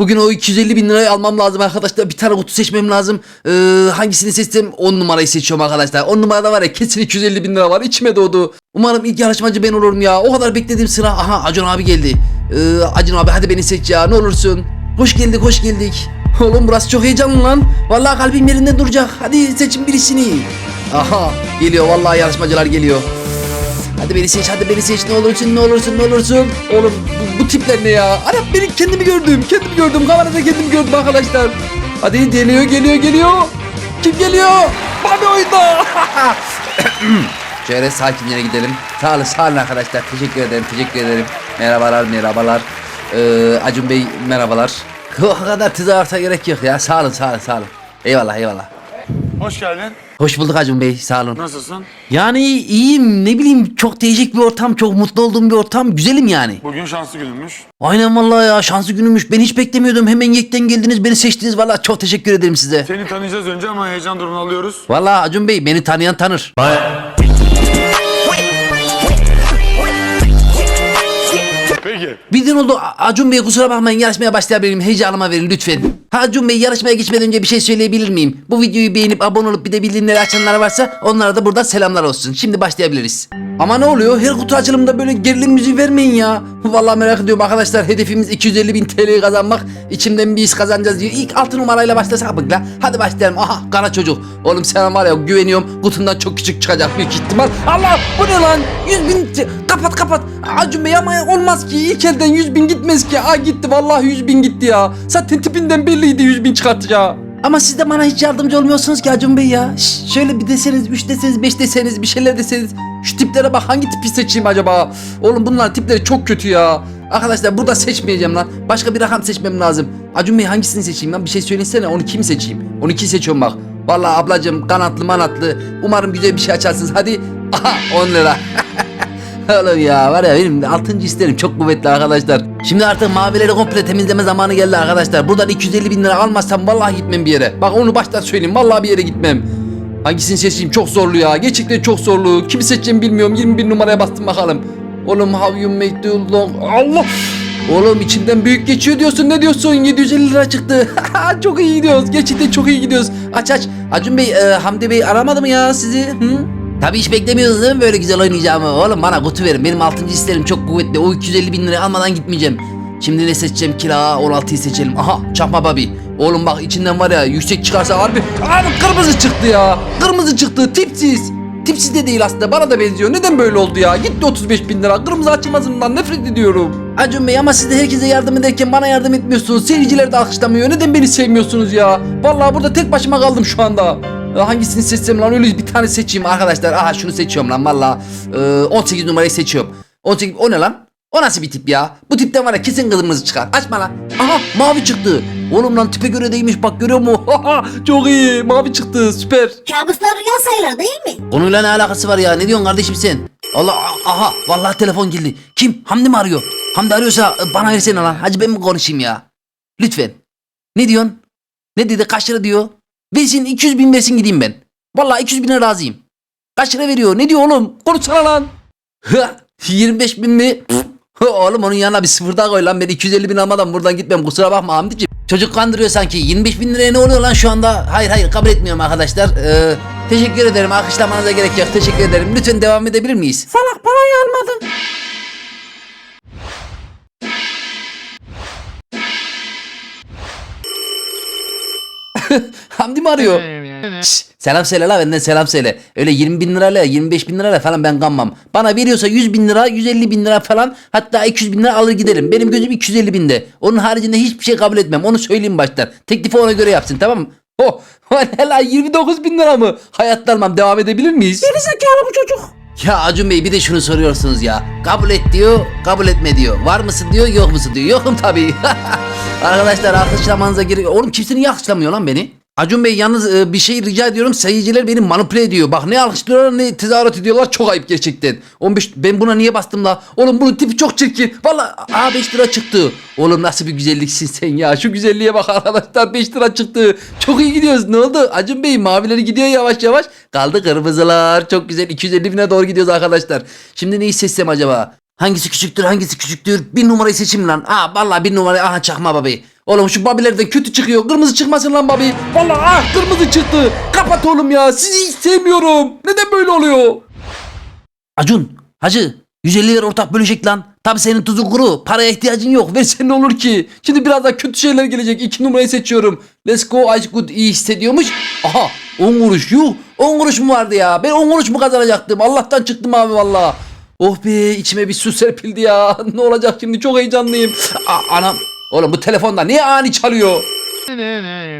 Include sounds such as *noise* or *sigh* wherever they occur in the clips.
Bugün o 250 bin lirayı almam lazım arkadaşlar. Bir tane kutu seçmem lazım. Ee, hangisini seçsem 10 numarayı seçiyorum arkadaşlar. 10 numarada var ya kesin 250 bin lira var. İçime doğdu. Umarım ilk yarışmacı ben olurum ya. O kadar beklediğim sıra. Aha Acun abi geldi. Ee, Acun abi hadi beni seç ya ne olursun. Hoş geldik hoş geldik. *laughs* Oğlum burası çok heyecanlı lan. Vallahi kalbim yerinde duracak. Hadi seçin birisini. Aha geliyor vallahi yarışmacılar geliyor. Hadi beni seç, hadi beni seç. Ne olursun, ne olursun, ne olursun. Oğlum bu, bu tipler ne ya? Ana beni kendimi gördüm, kendimi gördüm. Kamerada kendimi gördüm arkadaşlar. Hadi geliyor, geliyor, geliyor. Kim geliyor? Babi oyunda. *coughs* Şöyle sakin yere gidelim. Sağ olun, sağ olun arkadaşlar. Teşekkür ederim, teşekkür ederim. Merhabalar, merhabalar. Ee, Acun Bey merhabalar. O kadar tezahürata gerek yok ya. Sağ olun, sağ olun, sağ olun. Eyvallah, eyvallah. Hoş geldin. Hoş bulduk Acun Bey, sağ olun. Nasılsın? Yani iyiyim ne bileyim çok değişik bir ortam çok mutlu olduğum bir ortam güzelim yani. Bugün şanslı gününmüş. Aynen vallahi ya şanslı günümüş ben hiç beklemiyordum hemen yekten geldiniz beni seçtiniz vallahi çok teşekkür ederim size. Seni tanıyacağız önce ama heyecan durumunu alıyoruz. Vallahi Acun Bey beni tanıyan tanır. Peki. Bildiğin oldu Acun Bey kusura bakmayın yarışmaya başlayabilirim heyecanıma verin lütfen. Ha, Acun Bey yarışmaya geçmeden önce bir şey söyleyebilir miyim? Bu videoyu beğenip abone olup bir de bildirimleri açanlar varsa onlara da buradan selamlar olsun. Şimdi başlayabiliriz. Ama ne oluyor? Her kutu açılımında böyle gerilim müziği vermeyin ya. Vallahi merak ediyorum arkadaşlar. Hedefimiz 250 bin TL kazanmak. İçimden bir his kazanacağız diyor. İlk 6 numarayla başlasak mı la? Hadi başlayalım. Aha kara çocuk. Oğlum sen var ya güveniyorum. Kutundan çok küçük çıkacak büyük ihtimal. Allah bu ne lan? 100 bin. Kapat kapat. Acun Bey ama olmaz ki. İlk elden 100 bin gitmez ki. Aa gitti vallahi 100 bin gitti ya. Zaten tipinden belliydi 100 bin çıkartacağı. Ama siz de bana hiç yardımcı olmuyorsunuz ki Acun Bey ya. Şş, şöyle bir deseniz, 3 deseniz, 5 deseniz, bir şeyler deseniz. Şu tiplere bak hangi tipi seçeyim acaba? Oğlum bunların tipleri çok kötü ya. Arkadaşlar burada seçmeyeceğim lan. Başka bir rakam seçmem lazım. Acun Bey hangisini seçeyim lan? Bir şey söylesene. Onu kim seçeyim? Onu iki seçiyorum bak. Vallahi ablacığım kanatlı manatlı. Umarım güzel bir şey açarsınız. Hadi. Aha 10 lira. *laughs* Oğlum ya var ya benim de altıncı isterim çok kuvvetli arkadaşlar. Şimdi artık mavileri komple temizleme zamanı geldi arkadaşlar. Buradan 250 bin lira almazsam vallahi gitmem bir yere. Bak onu baştan söyleyeyim vallahi bir yere gitmem. Hangisini seçeyim çok zorlu ya. Gerçekten çok zorlu. Kimi seçeceğim bilmiyorum. 21 numaraya bastım bakalım. Oğlum how you make the long... Allah! Oğlum içinden büyük geçiyor diyorsun. Ne diyorsun? 750 lira çıktı. *laughs* çok iyi gidiyoruz. Gerçekten çok iyi gidiyoruz. Aç aç. Acun Bey, e, Hamdi Bey aramadı mı ya sizi? Hı? Tabii hiç beklemiyordunuz değil mi böyle güzel oynayacağımı? Oğlum bana kutu verin. Benim 6. isterim çok kuvvetli. O 250 bin lirayı almadan gitmeyeceğim. Şimdi ne seçeceğim? Kira 16'yı seçelim. Aha çakma babi. Oğlum bak içinden var ya yüksek çıkarsa harbi. Abi kırmızı çıktı ya. Kırmızı çıktı. Tipsiz. Tipsiz de değil aslında bana da benziyor. Neden böyle oldu ya? Gitti 35 bin lira. Kırmızı açılmazından nefret ediyorum. Acun Bey ama siz de herkese yardım ederken bana yardım etmiyorsunuz. Seyirciler de alkışlamıyor. Neden beni sevmiyorsunuz ya? Vallahi burada tek başıma kaldım şu anda. Ee, Hangisini seçsem lan öyle bir tane seçeyim arkadaşlar. Aha şunu seçiyorum lan valla. Ee, 18 numarayı seçiyorum. 18 o ne lan? O nasıl bir tip ya? Bu tipten var ya kesin kırmızı çıkar. Açma lan. Aha mavi çıktı. Oğlum lan tipe göre değilmiş bak görüyor musun? *laughs* Çok iyi. Mavi çıktı süper. Kabuslar rüya sayılır değil mi? Konuyla ne alakası var ya? Ne diyorsun kardeşim sen? Allah aha vallahi telefon geldi. Kim? Hamdi mi arıyor? Hamdi arıyorsa e, bana versene lan. Hacı ben mi konuşayım ya? Lütfen. Ne diyorsun? Ne dedi? Kaç lira diyor? Versin 200 bin versin gideyim ben. Vallahi 200 bine razıyım. Kaç lira veriyor? Ne diyor oğlum? Konuşsana lan. *laughs* Hı, 25 bin mi? *laughs* Oğlum onun yanına bir sıfır daha koy lan. Ben 250 bin almadan buradan gitmem. Kusura bakma Hamdi'ciğim. Çocuk kandırıyor sanki. 25 bin liraya ne oluyor lan şu anda? Hayır hayır kabul etmiyorum arkadaşlar. Ee, teşekkür ederim. Alkışlamanıza gerek yok. Teşekkür ederim. Lütfen devam edebilir miyiz? Salak parayı almadın. *laughs* Hamdi mi arıyor? Selam söyle la benden selam söyle. Öyle 20 bin lirayla 25 bin lirayla falan ben kanmam. Bana veriyorsa 100 bin lira 150 bin lira falan hatta 200 bin lira alır giderim. Benim gözüm 250 binde. Onun haricinde hiçbir şey kabul etmem. Onu söyleyeyim baştan. Teklifi ona göre yapsın tamam mı? *laughs* Oh, ne la 29 bin lira mı? Hayatta almam devam edebilir miyiz? Geri zekalı bu çocuk. Ya Acun Bey bir de şunu soruyorsunuz ya. Kabul et diyor, kabul etme diyor. Var mısın diyor, yok musun diyor. Yokum tabii. *laughs* Arkadaşlar alkışlamanıza gerek Oğlum kimse niye alkışlamıyor lan beni? Acun Bey yalnız e, bir şey rica ediyorum. Seyirciler beni manipüle ediyor. Bak ne alkışlıyorlar ne tezahürat ediyorlar. Çok ayıp gerçekten. 15 ben buna niye bastım la? Oğlum bunun tipi çok çirkin. Valla aa 5 lira çıktı. Oğlum nasıl bir güzelliksin sen ya. Şu güzelliğe bak arkadaşlar 5 lira çıktı. Çok iyi gidiyoruz. Ne oldu? Acun Bey mavileri gidiyor yavaş yavaş. Kaldı kırmızılar. Çok güzel 250 bine doğru gidiyoruz arkadaşlar. Şimdi neyi seçsem acaba? Hangisi küçüktür hangisi küçüktür? Bir numarayı seçeyim lan. Aa vallahi bir numarayı aha çakma babayı. Oğlum şu babilerden kötü çıkıyor. Kırmızı çıkmasın lan babi. Vallahi ah kırmızı çıktı. Kapat oğlum ya. Sizi hiç sevmiyorum. Neden böyle oluyor? Acun, hacı 150 lira ortak bölecek lan. Tabi senin tuzu kuru. Paraya ihtiyacın yok. Versen ne olur ki? Şimdi biraz daha kötü şeyler gelecek. İki numarayı seçiyorum. Let's go Good iyi hissediyormuş. Aha 10 kuruş yuh. 10 kuruş mu vardı ya? Ben 10 kuruş mu kazanacaktım? Allah'tan çıktım abi valla. Oh be içime bir su serpildi ya. *laughs* ne olacak şimdi? Çok heyecanlıyım. A- anam. Oğlum bu telefonda niye ani çalıyor?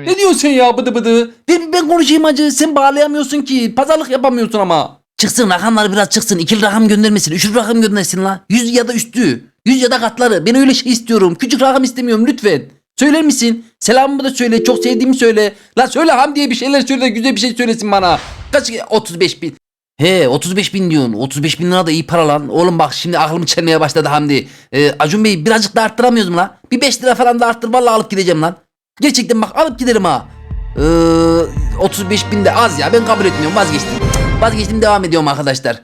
Ne diyorsun ya bıdı bıdı? Ben, ben konuşayım hacı. Sen bağlayamıyorsun ki. Pazarlık yapamıyorsun ama. Çıksın rakamlar biraz çıksın. İkili rakam göndermesin. Üçlü rakam göndersin la. Yüz ya da üstü. Yüz ya da katları. Ben öyle şey istiyorum. Küçük rakam istemiyorum lütfen. Söyler misin? Selamımı da söyle. Çok sevdiğimi söyle. La söyle ham diye bir şeyler söyle güzel bir şey söylesin bana. Kaç? 35 bin. He 35 bin diyorsun. 35 bin lira da iyi para lan. Oğlum bak şimdi aklım çelmeye başladı Hamdi. Ee, Acun Bey birazcık da arttıramıyoruz mu lan? Bir 5 lira falan da arttır. Vallahi alıp gideceğim lan. Gerçekten bak alıp giderim ha. Ee, 35 bin de az ya ben kabul etmiyorum vazgeçtim. Vazgeçtim devam ediyorum arkadaşlar.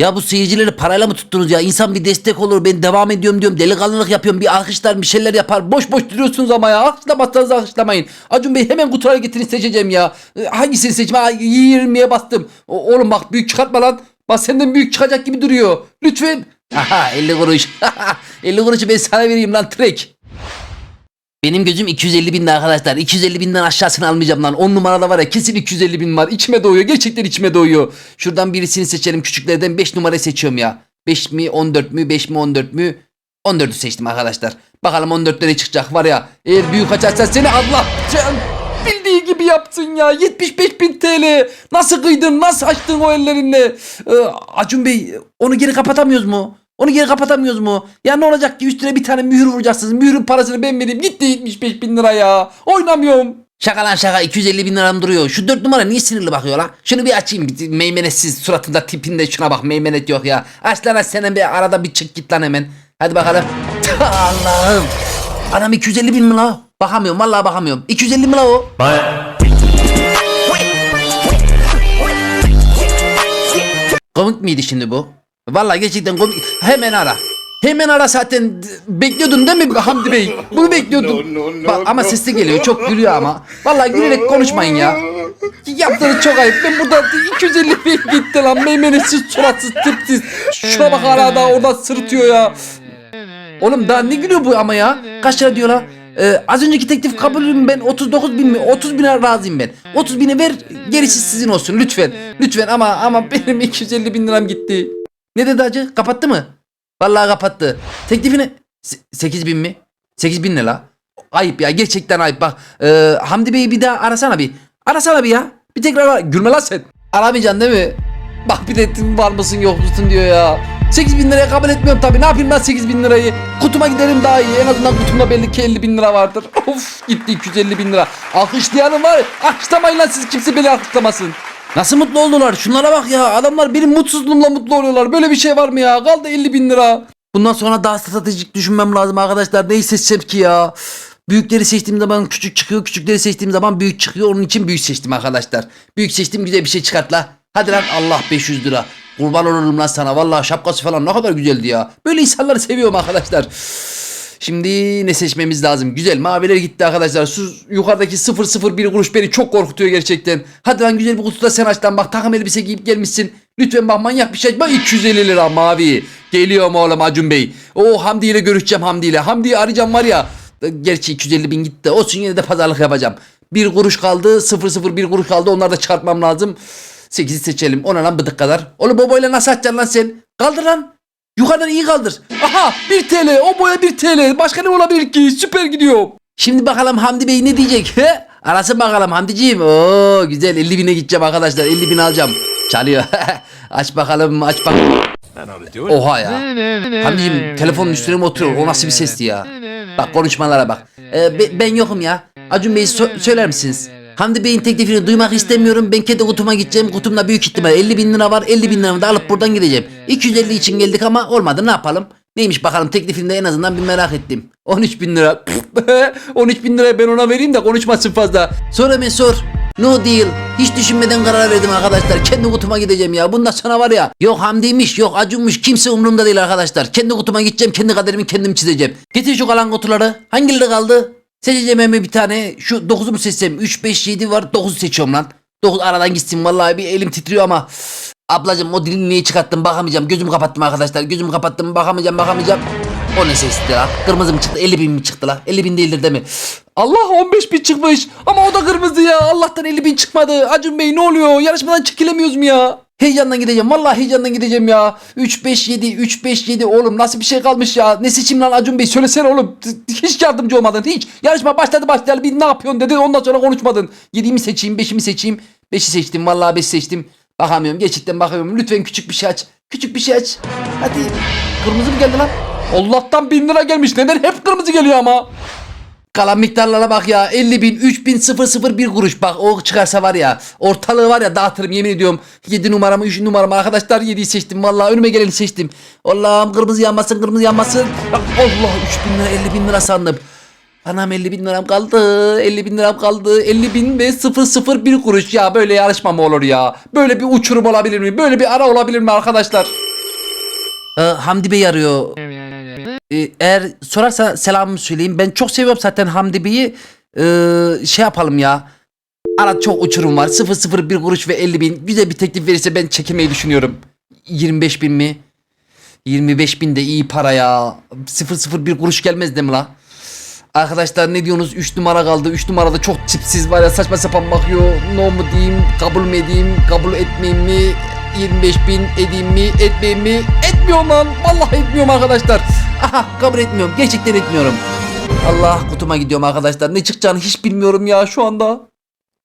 Ya bu seyircileri parayla mı tuttunuz ya? İnsan bir destek olur. Ben devam ediyorum diyorum. Delikanlılık yapıyorum. Bir alkışlar bir şeyler yapar. Boş boş duruyorsunuz ama ya. Alkışlamazsanız alkışlamayın. Acun Bey hemen kutulara getirin seçeceğim ya. Ee, Hangisini? Ha, 20'ye bastım. Oğlum bak büyük çıkartma lan. Bak senden büyük çıkacak gibi duruyor. Lütfen. *laughs* Aha 50 kuruş. *laughs* 50 kuruşu ben sana vereyim lan trek. Benim gözüm 250 binde arkadaşlar. 250 binden aşağısını almayacağım lan. 10 numarada var ya kesin 250 bin var. İçime doğuyor. Gerçekten içime doğuyor. Şuradan birisini seçelim. Küçüklerden 5 numarayı seçiyorum ya. 5 mi 14 mü 5 mi 14 mü? 14'ü seçtim arkadaşlar. Bakalım 14'te ne çıkacak var ya. Eğer büyük açarsan seni Allah can bildiği gibi yaptın ya. 75 bin TL. Nasıl kıydın? Nasıl açtın o ellerinle? Ee, Acun Bey onu geri kapatamıyoruz mu? Onu geri kapatamıyoruz mu? Ya ne olacak ki üstüne bir tane mühür vuracaksınız. Mühürün parasını ben vereyim. Gitti 75 bin lira ya. Oynamıyorum. Şaka lan şaka 250 bin liram duruyor. Şu 4 numara niye sinirli bakıyor la? Şunu bir açayım. Meymenetsiz suratında tipinde şuna bak meymenet yok ya. Aç lan aç senin bir arada bir çık git lan hemen. Hadi bakalım. Allah'ım. Anam 250 bin mi la? Bakamıyorum vallahi bakamıyorum. 250 mi la o? Komik miydi şimdi bu? Vallahi gerçekten komik. Hemen ara. Hemen ara zaten bekliyordun değil mi Hamdi Bey? Bunu bekliyordun. Bak, ama sesli geliyor çok gülüyor ama. Vallahi gülerek konuşmayın ya. Yaptığınız çok ayıp. Ben burada 250 bin gitti lan. Meymenetsiz, suratsız, tipsiz. Şuna bak hala daha oradan sırıtıyor ya. Oğlum daha ne gülüyor bu ama ya? Kaç lira diyor la? Ee, az önceki teklif kabulüm ben 39 bin mi? 30 bine razıyım ben. 30 bine ver gerisi sizin olsun lütfen. Lütfen ama ama benim 250 bin liram gitti. Ne dedi hacı? Kapattı mı? Vallahi kapattı. Teklifini 8 bin mi? 8 bin ne la? Ayıp ya gerçekten ayıp bak. Ee, Hamdi Bey'i bir daha arasana bir. Arasana bir ya. Bir tekrar ara. Gülme lan sen. Aramayacaksın değil mi? Bak biletin var mısın yok musun diyor ya. 8 bin liraya kabul etmiyorum tabii. Ne yapayım lan 8 bin lirayı? Kutuma giderim daha iyi. En azından kutumda belli ki 50 bin lira vardır. Of gitti 250 bin lira. Alkışlayanım var. Alkışlamayın lan siz kimse beni alkışlamasın. Nasıl mutlu oldular? Şunlara bak ya. Adamlar benim mutsuzluğumla mutlu oluyorlar. Böyle bir şey var mı ya? Kaldı 50 bin lira. Bundan sonra daha stratejik düşünmem lazım arkadaşlar. Neyi seçeceğim ki ya? Büyükleri seçtiğim zaman küçük çıkıyor. Küçükleri seçtiğim zaman büyük çıkıyor. Onun için büyük seçtim arkadaşlar. Büyük seçtim güzel bir şey çıkart la. Hadi lan Allah 500 lira. Kurban olurum lan sana. Vallahi şapkası falan ne kadar güzeldi ya. Böyle insanları seviyorum arkadaşlar. Şimdi ne seçmemiz lazım? Güzel maviler gitti arkadaşlar. Şu yukarıdaki 001 kuruş beni çok korkutuyor gerçekten. Hadi lan güzel bir kutuda sen aç lan. Bak takım elbise giyip gelmişsin. Lütfen bak manyak bir şey. Bak 250 lira mavi. Geliyorum oğlum Acun Bey. O Hamdi ile görüşeceğim Hamdi ile. Hamdi'yi arayacağım var ya. Gerçi 250 bin gitti. Olsun yine de pazarlık yapacağım. Bir kuruş kaldı. 001 kuruş kaldı. Onları da çıkartmam lazım. 8'i seçelim. Ona lan bıdık kadar. Oğlum bu boyla nasıl açacaksın lan sen? Kaldır lan. Yukarıdan iyi kaldır. Aha 1 TL. O boya 1 TL. Başka ne olabilir ki? Süper gidiyor. Şimdi bakalım Hamdi Bey ne diyecek? He? Arasın bakalım Hamdiciğim. Oo güzel 50 bine gideceğim arkadaşlar. 50 bin alacağım. Çalıyor. *laughs* aç bakalım aç bakalım. Oha ya. Hamdiciğim telefonun üstüne mi oturuyor? O nasıl bir sesti ya? Bak konuşmalara bak. Ee, be- ben yokum ya. Acun Bey so- söyler misiniz? Hamdi Bey'in teklifini duymak istemiyorum. Ben kendi kutuma gideceğim. Kutumda büyük ihtimal 50 bin lira var. 50 bin liramı da alıp buradan gideceğim. 250 için geldik ama olmadı ne yapalım? Neymiş bakalım teklifinde en azından bir merak ettim. 13 bin lira. *laughs* 13 bin liraya ben ona vereyim de konuşmasın fazla. Sor hemen sor. No deal. Hiç düşünmeden karar verdim arkadaşlar. Kendi kutuma gideceğim ya. Bundan sonra var ya. Yok Hamdi'ymiş, yok Acun'muş. Kimse umurumda değil arkadaşlar. Kendi kutuma gideceğim. Kendi kaderimi kendim çizeceğim. Getir şu kalan kutuları. Hangileri kaldı? Seçeceğim hemen bir tane. Şu 9'u mu seçsem? 3, 5, 7 var. 9'u seçiyorum lan. 9 aradan gitsin. Vallahi bir elim titriyor ama. Ablacım o dilini niye çıkarttım bakamayacağım. Gözümü kapattım arkadaşlar. Gözümü kapattım bakamayacağım bakamayacağım. O ne sesti la? Kırmızı mı çıktı? 50 bin mi çıktı la? 50 bin değildir değil mi? Allah 15 bin çıkmış. Ama o da kırmızı ya. Allah'tan 50 bin çıkmadı. Acun Bey ne oluyor? Yarışmadan çekilemiyoruz mu ya? Heyecandan gideceğim. Vallahi heyecandan gideceğim ya. 3 5 7 3 5 7 oğlum nasıl bir şey kalmış ya? Ne seçeyim lan Acun Bey? Söylesene oğlum. Hiç yardımcı olmadın. Hiç. Yarışma başladı başladı. Bir ne yapıyorsun dedi. Ondan sonra konuşmadın. 7'yi mi seçeyim? 5'i mi seçeyim? 5'i seçtim. Vallahi 5'i seçtim. Bakamıyorum. Gerçekten bakamıyorum. Lütfen küçük bir şey aç. Küçük bir şey aç. Hadi. Kırmızı mı geldi lan? Allah'tan 1000 lira gelmiş. Neden hep kırmızı geliyor ama? Kalan miktarlara bak ya. 50 bin 3 bin 001 kuruş. Bak o çıkarsa var ya ortalığı var ya dağıtırım yemin ediyorum. 7 numaramı 3 numaramı. Arkadaşlar 7'yi seçtim. Vallahi önüme geleni seçtim. Allah'ım kırmızı yanmasın kırmızı yanmasın. Bak, Allah 3 bin lira 50 bin lira sandım. Anam 50 bin liram kaldı 50 bin liram kaldı. 50 bin ve 001 kuruş. Ya böyle yarışma mı olur ya? Böyle bir uçurum olabilir mi? Böyle bir ara olabilir mi arkadaşlar? Ee, Hamdi Bey arıyor ee, eğer sorarsa selamımı söyleyeyim. Ben çok seviyorum zaten Hamdi Bey'i. Ee, şey yapalım ya. Arada çok uçurum var. 001 kuruş ve 50 bin. Güzel bir teklif verirse ben çekilmeyi düşünüyorum. 25 bin mi? 25 bin de iyi para ya. 001 kuruş gelmez değil mi la? Arkadaşlar ne diyorsunuz? 3 numara kaldı. 3 numarada çok tipsiz var ya saçma sapan bakıyor. No mu diyeyim? Kabul mü edeyim? Kabul etmeyeyim mi? 25 bin edeyim mi? Etmeyeyim mi? Etmiyorum lan. Vallahi etmiyorum arkadaşlar. Aha kabul etmiyorum. Gerçekten etmiyorum. Allah kutuma gidiyorum arkadaşlar. Ne çıkacağını hiç bilmiyorum ya şu anda.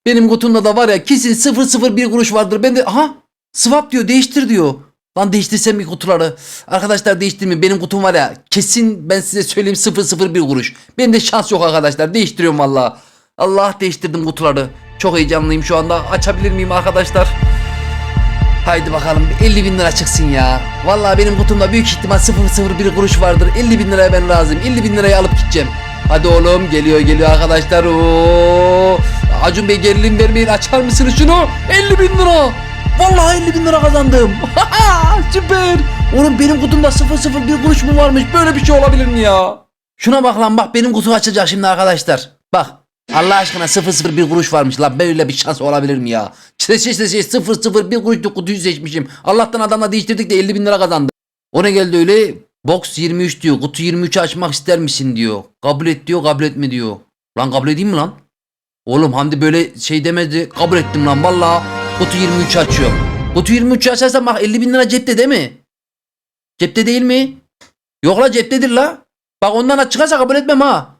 Benim kutumda da var ya kesin 001 kuruş vardır. Ben de aha swap diyor değiştir diyor. Lan değiştirsem bir kutuları. Arkadaşlar değiştirmeyin. Benim kutum var ya kesin ben size söyleyeyim 001 kuruş. Benim de şans yok arkadaşlar. Değiştiriyorum valla. Allah değiştirdim kutuları. Çok heyecanlıyım şu anda. Açabilir miyim arkadaşlar? Haydi bakalım bir 50 bin lira çıksın ya. Vallahi benim kutumda büyük ihtimal 001 kuruş vardır. 50 bin liraya ben razıyım. 50 bin lirayı alıp gideceğim. Hadi oğlum geliyor geliyor arkadaşlar. Oo. Acun Bey gerilim vermeyin açar mısınız şunu? 50 bin lira. Vallahi 50 bin lira kazandım. *laughs* Süper. Oğlum benim kutumda 001 kuruş mu varmış? Böyle bir şey olabilir mi ya? Şuna bak lan bak benim kutu açacak şimdi arkadaşlar. Bak Allah aşkına 001 kuruş varmış lan böyle bir şans olabilir mi ya? Şey işte şey 001 kuruşluk kutuyu seçmişim. Allah'tan adamla değiştirdik de 50 bin lira kazandı. O ne geldi öyle? Box 23 diyor. Kutu 23'ü açmak ister misin diyor. Kabul et diyor kabul etme diyor. Lan kabul edeyim mi lan? Oğlum Hamdi böyle şey demedi. Kabul ettim lan valla. Kutu 23'ü açıyorum. Kutu 23'ü açarsam bak 50 bin lira cepte değil mi? Cepte değil mi? Yok la ceptedir la. Bak ondan çıkarsa kabul etmem ha.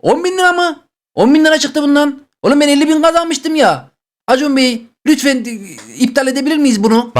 10 bin lira mı? 10 bin lira çıktı bundan. Oğlum ben 50 bin kazanmıştım ya. Acun Bey lütfen e, iptal edebilir miyiz bunu?